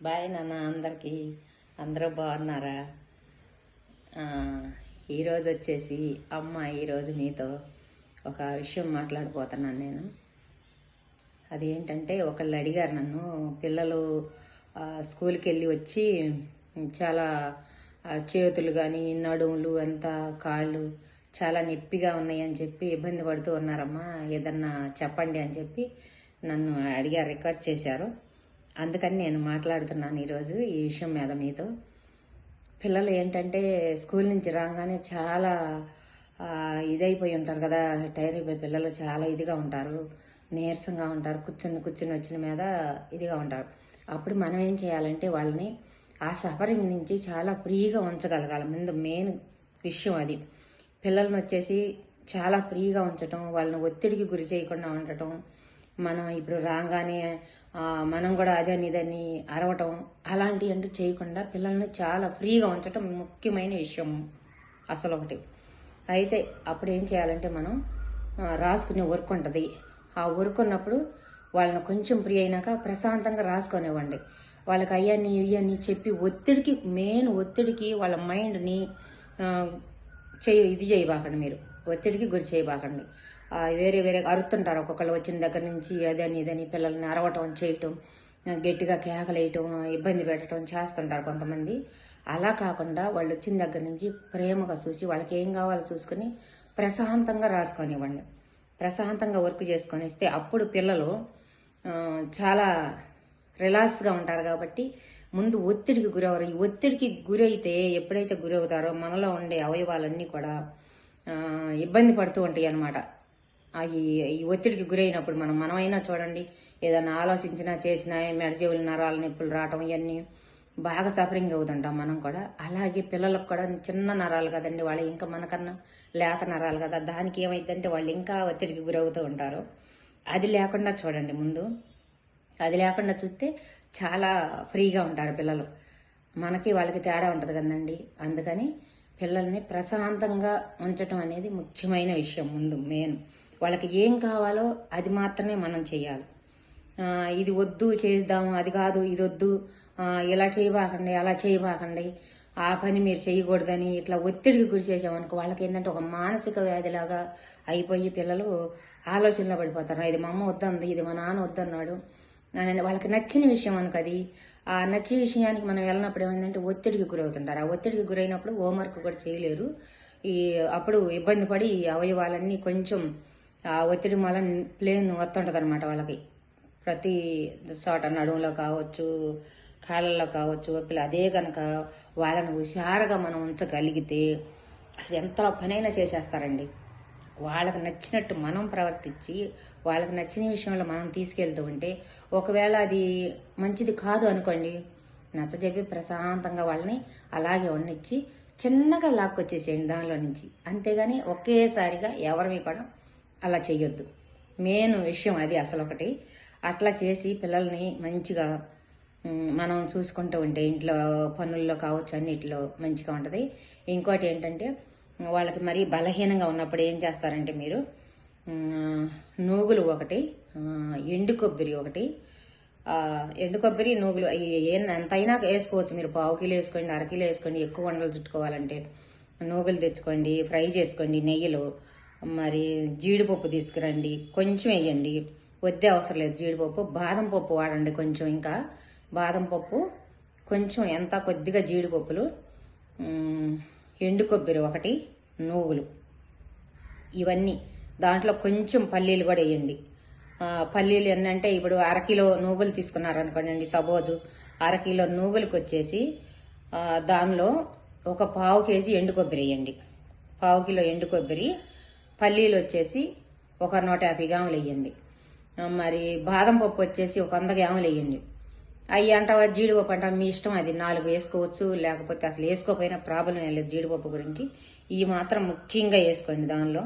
Bye నాన్న అందరికీ. అందరూ బాగున్నారా? ఈరోజు వచ్చేసి అమ్మ ఈరోజు మీతో ఒక విషయం మాట్లాడిపోతున్నాను నేను. అది ఏంటంటే ఒకళ్ళు అడిగారు నన్ను పిల్లలు స్కూల్కి వెళ్ళి వచ్చి చాలా చేతులు కానీ నడుములు అంతా కాళ్ళు చాలా నొప్పిగా ఉన్నాయని చెప్పి ఇబ్బంది పడుతూ ఉన్నారమ్మా ఏదన్నా చెప్పండి అని చెప్పి నన్ను అడిగారు రిక్వెస్ట్ చేశారు. అందుకని నేను మాట్లాడుతున్నాను ఈరోజు ఈ విషయం మీద మీతో. పిల్లలు ఏంటంటే స్కూల్ నుంచి రాగానే చాలా ఇదైపోయి ఉంటారు కదా టైర్ అయిపోయి పిల్లలు చాలా ఇదిగా ఉంటారు నీరసంగా ఉంటారు కూర్చుని కూర్చుని వచ్చిన మీద ఇదిగా ఉంటారు. అప్పుడు మనం ఏం చేయాలంటే వాళ్ళని ఆ సఫరింగ్ నుంచి చాలా ఫ్రీగా ఉంచగలగాలి. ముందు మెయిన్ విషయం అది. పిల్లల్ని వచ్చేసి చాలా ఫ్రీగా ఉంచటం వాళ్ళని ఒత్తిడికి గురి చేయకుండా ఉండటం మనం ఇప్పుడు రాగానే మనం కూడా అదని ఇదని అరవటం అలాంటివి అంటూ చేయకుండా పిల్లల్ని చాలా ఫ్రీగా ఉంచటం ముఖ్యమైన విషయం అసలు ఒకటి. అయితే అప్పుడు ఏం చేయాలంటే మనం రాసుకునే వర్క్ ఉంటుంది. ఆ వర్క్ ఉన్నప్పుడు వాళ్ళని కొంచెం ఫ్రీ అయినాక ప్రశాంతంగా రాసుకొనివ్వండి. వాళ్ళకి అయ్యని ఇవ్వని చెప్పి ఒత్తిడికి మెయిన్ ఒత్తిడికి వాళ్ళ మైండ్ని చేయ ఇది చేయబాకండి మీరు. ఒత్తిడికి గురి చేయబాకండి. వేరే వేరే అరుతుంటారు ఒక్కొక్కళ్ళు వచ్చిన దగ్గర నుంచి అదని ఇదని పిల్లల్ని అరవటం చేయటం గట్టిగా కేకలేయటం ఇబ్బంది పెట్టడం చేస్తుంటారు కొంతమంది. అలా కాకుండా వాళ్ళు వచ్చిన దగ్గర నుంచి ప్రేమగా చూసి వాళ్ళకి ఏం కావాలో చూసుకొని ప్రశాంతంగా రాసుకొనివ్వండి. ప్రశాంతంగా వర్క్ చేసుకొని ఇస్తే అప్పుడు పిల్లలు చాలా రిలాక్స్గా ఉంటారు కాబట్టి ముందు ఒత్తిడికి గురవరు. ఈ ఒత్తిడికి గురైతే ఎప్పుడైతే గురవుతారో మనలో ఉండే అవయవాలన్నీ కూడా ఇబ్బంది పడుతూ ఉంటాయి అన్నమాట ఈ ఒత్తిడికి గురైనప్పుడు మనం మనమైనా చూడండి ఏదైనా ఆలోచించినా చేసినా మెడజీవులు నరాల నొప్పులు రావటం ఇవన్నీ బాగా సఫరింగ్ అవుతుంటాం మనం కూడా. అలాగే పిల్లలకు కూడా చిన్న నరాలు కదండి వాళ్ళు ఇంకా మనకన్నా లేత నరాలు కదా. దానికి ఏమైందంటే వాళ్ళు ఇంకా ఒత్తిడికి గురవుతూ ఉంటారు. అది లేకుండా చూడండి ముందు. అది లేకుండా చూస్తే చాలా ఫ్రీగా ఉంటారు పిల్లలు. మనకి వాళ్ళకి తేడా ఉంటుంది కదండి. అందుకని పిల్లల్ని ప్రశాంతంగా ఉంచటం అనేది ముఖ్యమైన విషయం ముందు మెయిన్. వాళ్ళకి ఏం కావాలో అది మాత్రమే మనం చేయాలి ఇది వద్దు చేద్దాము అది కాదు ఇది వద్దు ఇలా చేయబాకండి అలా చేయబాకండి. ఆ పని మీరు చేయకూడదని ఇట్లా ఒత్తిడికి గురి చేసామనుకో వాళ్ళకి ఏంటంటే ఒక మానసిక వ్యాధిలాగా అయిపోయి పిల్లలు ఆలోచనలో పడిపోతారు. ఇది మా అమ్మ వద్దంది ఇది మా నాన్న వద్దన్నాడు. వాళ్ళకి నచ్చిన విషయం అనుకో అది. ఆ నచ్చిన విషయానికి మనం వెళ్ళినప్పుడు ఏమైందంటే ఒత్తిడికి గురవుతుంటారు. ఆ ఒత్తిడికి గురైనప్పుడు హోంవర్క్ కూడా చేయలేరు. ఈ అప్పుడు ఇబ్బంది పడి అవయవాలన్నీ కొంచెం ఆ ఒత్తిడి వల్ల ప్లేన్ వస్తుంటది అనమాట వాళ్ళకి. ప్రతి చోట నడుములో కావచ్చు కాళ్ళల్లో కావచ్చు పిల్ల అదే కనుక వాళ్ళని హుషారుగా మనం ఉంచగలిగితే అసలు ఎంత పనైనా చేసేస్తారండి. వాళ్ళకి నచ్చినట్టు మనం ప్రవర్తించి వాళ్ళకి నచ్చిన విషయంలో మనం తీసుకెళ్తూ ఉంటే ఒకవేళ అది మంచిది కాదు అనుకోండి నచ్చజెప్పి ప్రశాంతంగా వాళ్ళని అలాగే వండించి చిన్నగా లాక్కొచ్చేసేయండి దానిలో నుంచి. అంతేగాని ఒకేసారిగా ఎవరివి కూడా అలా చేయొద్దు మెయిన్ విషయం అది అసలు ఒకటి అట్లా చేసి పిల్లల్ని మంచిగా మనం చూసుకుంటూ ఉంటే ఇంట్లో పనుల్లో కావచ్చు అన్నిటిలో మంచిగా ఉంటుంది. ఇంకోటి ఏంటంటే వాళ్ళకి మరీ బలహీనంగా ఉన్నప్పుడు ఏం చేస్తారంటే మీరు నూగులు ఒకటి ఎండు కొబ్బరి ఒకటి. ఎండు కొబ్బరి నూగులు అవి ఎంతైనా వేసుకోవచ్చు మీరు. పావు కిలో వేసుకోండి అరకిలో వేసుకోండి ఎక్కువ వండలు చుట్టుకోవాలంటే నూగులు తెచ్చుకోండి ఫ్రై చేసుకోండి నెయ్యిలో మరి జీడిపప్పు తీసుకురండి. కొంచెం వేయండి. వద్దే అవసరం లేదు జీడిపప్పు. బాదం పప్పు వాడండి కొంచెం ఇంకా. బాదం పప్పు కొంచెం ఎంత కొద్దిగా జీడిపప్పులు. ఎండు కొబ్బరి ఒకటి నువ్వులు. ఇవన్నీ. దాంట్లో కొంచెం పల్లీలు కూడా వేయండి. పల్లీలు ఏంటంటే ఇప్పుడు అరకిలో నూగులు తీసుకున్నారనుకోండి సపోజు. అరకిలో నువ్వులకు వచ్చేసి దానిలో ఒక పావు కేజీ ఎండు కొబ్బరి వేయండి. పావు కిలో ఎండు కొబ్బరి పల్లీలు వచ్చేసి ఒక నూట యాభై గ్రాములు వేయండి మరి బాదం పప్పు వచ్చేసి ఒక వంద గ్రాములు వేయండి అవి అంటావా జీడిపప్పు అంటావా మీ ఇష్టం అది నాలుగు వేసుకోవచ్చు లేకపోతే అసలు వేసుకోకపోయినా ప్రాబ్లం ఏం లేదు జీడిపప్పు గురించి. ఇవి మాత్రం ముఖ్యంగా వేసుకోండి దానిలో.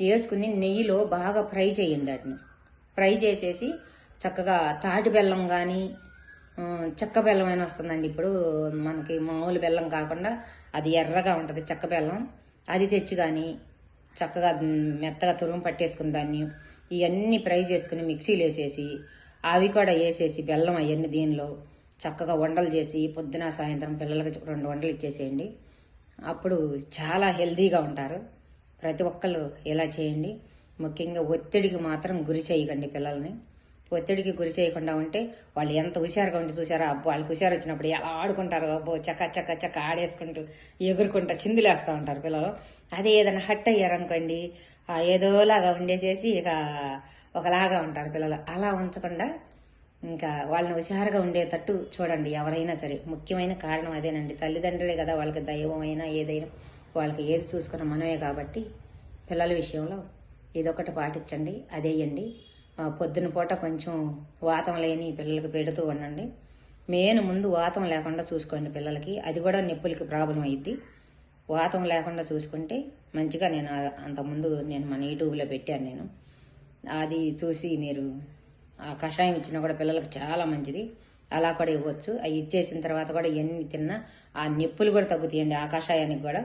వేసుకుని నెయ్యిలో బాగా ఫ్రై చేయండి వాటిని. ఫ్రై చేసేసి చక్కగా తాటి బెల్లం కానీ చెక్క బెల్లం అయినా వస్తుందండి. ఇప్పుడు మనకి మామూలు బెల్లం కాకుండా అది ఎర్రగా ఉంటుంది చెక్క బెల్లం. అది తెచ్చి కానీ చక్కగా మెత్తగా తురుము పట్టేసుకుని దాన్ని ఇవన్నీ ఫ్రై చేసుకుని మిక్సీలు వేసేసి అవి కూడా వేసేసి బెల్లం అవన్నీ దీనిలో చక్కగా వంటలు చేసి పొద్దున సాయంత్రం పిల్లలకి రెండు వంటలు ఇచ్చేసేయండి. అప్పుడు చాలా హెల్దీగా ఉంటారు. ప్రతి ఒక్కళ్ళు ఇలా చేయండి. ముఖ్యంగా ఒత్తిడికి మాత్రం గురి చేయకండి పిల్లల్ని. ఒత్తిడికి గురి చేయకుండా ఉంటే వాళ్ళు ఎంత హుషారుగా ఉంటే చూసారా అబ్బో వాళ్ళకి హుషారు వచ్చినప్పుడు ఎలా ఆడుకుంటారు అబ్బో చక్క చక్క చక్క ఆడేసుకుంటూ ఎగురుకుంటూ చిందులేస్తూ ఉంటారు పిల్లలు. అదే ఏదైనా హట్ అయ్యారనుకోండి ఆ ఏదోలాగా ఉండేసేసి ఇక ఒకలాగా ఉంటారు పిల్లలు. అలా ఉంచకుండా ఇంకా వాళ్ళని హుషారుగా ఉండేటట్టు చూడండి ఎవరైనా సరే. ముఖ్యమైన కారణం అదేనండి. తల్లిదండ్రులే కదా వాళ్ళకి దైవం అయినా ఏదైనా వాళ్ళకి ఏది చూసుకున్న మనమే కాబట్టి పిల్లల విషయంలో ఇదొకటి పాటించండి అదేయండి. పొద్దున పూట కొంచెం వాతం లేని పిల్లలకి పెడుతూ ఉండండి. మెయిన్ ముందు వాతం లేకుండా చూసుకోండి పిల్లలకి. అది కూడా నొప్పులకి ప్రాబ్లం అయ్యిద్ది వాతం లేకుండా చూసుకుంటే మంచిగా నేను అంతకుముందు నేను మన యూట్యూబ్లో పెట్టాను నేను. అది చూసి మీరు ఆ కషాయం ఇచ్చినా కూడా పిల్లలకు చాలా మంచిది. అలా కూడా ఇవ్వచ్చు. అవి ఇచ్చేసిన తర్వాత కూడా ఎన్ని తిన్నా ఆ నొప్పులు కూడా తగ్గుతాయండి ఆ కషాయానికి కూడా.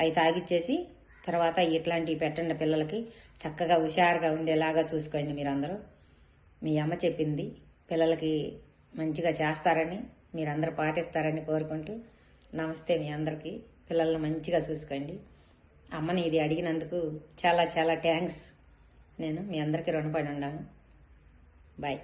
అవి తాగిచ్చేసి తర్వాత ఇట్లాంటివి పెట్టండి పిల్లలకి. చక్కగా హుషారుగా ఉండేలాగా చూసుకోండి మీరందరూ. మీ అమ్మ చెప్పింది పిల్లలకి మంచిగా చేస్తారని మీరందరూ పాటిస్తారని కోరుకుంటూ నమస్తే మీ అందరికీ. పిల్లల్ని మంచిగా చూసుకోండి. అమ్మని ఇది అడిగినందుకు చాలా చాలా థ్యాంక్స్. నేను మీ అందరికీ రుణపడి ఉన్నాను. బాయ్.